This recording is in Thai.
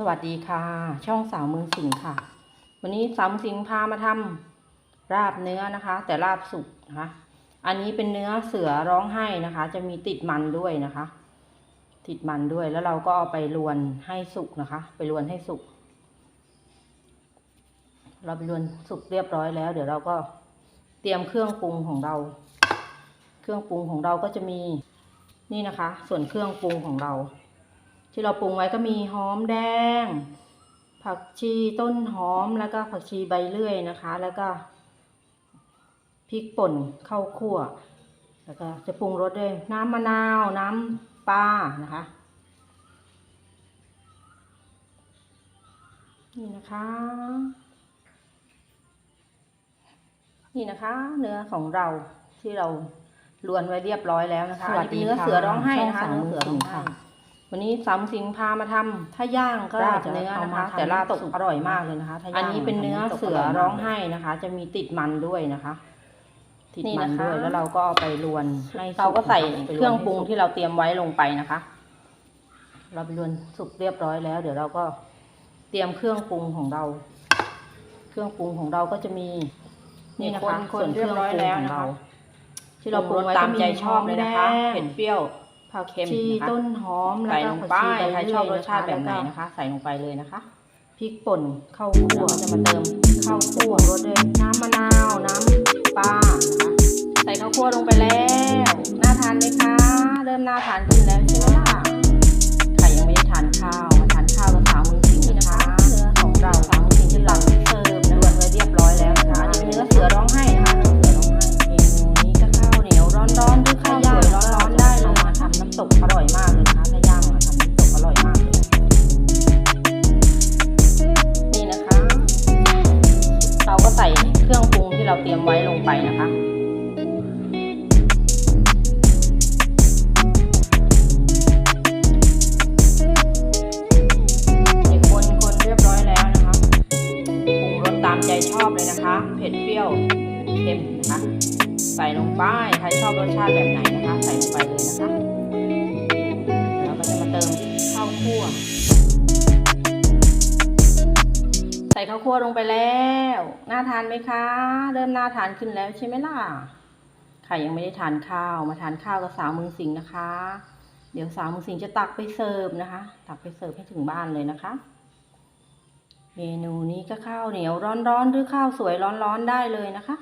สวัสดีค่ะ ช่องสาวเมืองสิงห์ค่ะ วันนี้สาวเมืองสิงห์พามาทำราบเนื้อนะคะ แต่ราบสุกนะคะ อันนี้เป็นเนื้อเสือร้องไห้นะคะ จะมีติดมันด้วยนะคะ ติดมันด้วยแล้วเราก็เอาไปรวนให้สุกนะคะ ไปรวนให้สุกเราไปรวนสุกเรียบร้อยแล้ว เดี๋ยวเราก็เตรียมเครื่องปรุงของเรา เครื่องปรุงของเราก็จะมีนี่นะคะ ส่วนเครื่องปรุงของเรา ที่เราปรุงไว้ก็มีหอมแดง ผักชีต้นหอมแล้วก็ผักชีใบเลื่อยนะคะ แล้วก็พริกป่นข้าวคั่ว แล้วก็จะปรุงรสด้วยน้ำมะนาวน้ำปลานะคะนี่นะคะ นี่นะคะ เนื้อของเราที่เราลวนไว้เรียบร้อยแล้วนะคะสวัสดีอันนี้เนื้อเสือร้องไห้นะคะช่องสามเนื้อเสือร้องมือสิงค่ะไห้ วันนี้สามสิงพามาทำถ้าย่างก็ราบจะเนื้อเอานะคะมาแต่แต่ราราบบสุสุกกอร่อยมากเลยนะคะถ้าย่างอันนี้เป็นเนื้อเสือร้องไห้นะคะ จะมีติดมันด้วยนะคะ ติดนี่มันนะคะด้วยแล้วเราก็เอาไปรวนให้เราก็ใส่สุนะคะเครื่องปรุงที่เราเตรียมไว้ลงไปนะคะ เราไปรวนสุกเรียบร้อยแล้ว เดี๋ยวเราก็เตรียมเครื่องปรุงของเรา เครื่องปรุงของเราก็จะมี นี่นะคะคนส่วนเครื่องปรุงเรียบร้อยแล้วของนะคะเรา ที่เราปรุงไว้ตามใจก็ชอบเลยนะคะหอมแดงเผ็ดเปรี้ยว ผักเค็มชีนะคะต้นหอมใส่แล้วลก็งผักไปชีใบใครเลื่ชออบยรสชาติแบบไหนแล้วก็นะคะ ใส่ลงไปเลยนะคะพริกป่นข้าวคั่วแล้วก็จะมาเติมข้าวคั่วรสด้วยน้ำมะนาวน้ำปลานะคะใส่ข้าวคั่วลงไปแล้วน่าทานไหมคะ เริ่มน่าทานขึ้น เราเตรียมไว้ลงไปนะคะเด็กคนคนเรียบร้อยแล้วนะคะปรุงรสตามใจชอบเลยนะคะ เผ็ดเปรี้ยวเค็มนะคะใส่ลงไปใครชอบรสชาติแบบไหนนะคะ ใส่ลงไปเลยนะคะ แล้วก็จะมาเติมข้าวคั่ว ส่ข้าวคั่วลงไปแล้ว น่าทานไหมคะ เริ่มน่าทานขึ้นแล้วใช่ไหมล่ะใครยังไม่ได้ทานข้าวมาทานข้าวกับสาวมืองสิงนะคะ เดี๋ยวสาวมืองสิงจะตักไปเสิร์ฟนะคะ ตักไปเสิร์ฟให้ถึงบ้านเลยนะคะ เมนูนี้ก็ข้าวเหนียวร้อนๆหรือข้าวสวยร้อนๆได้เลยนะคะ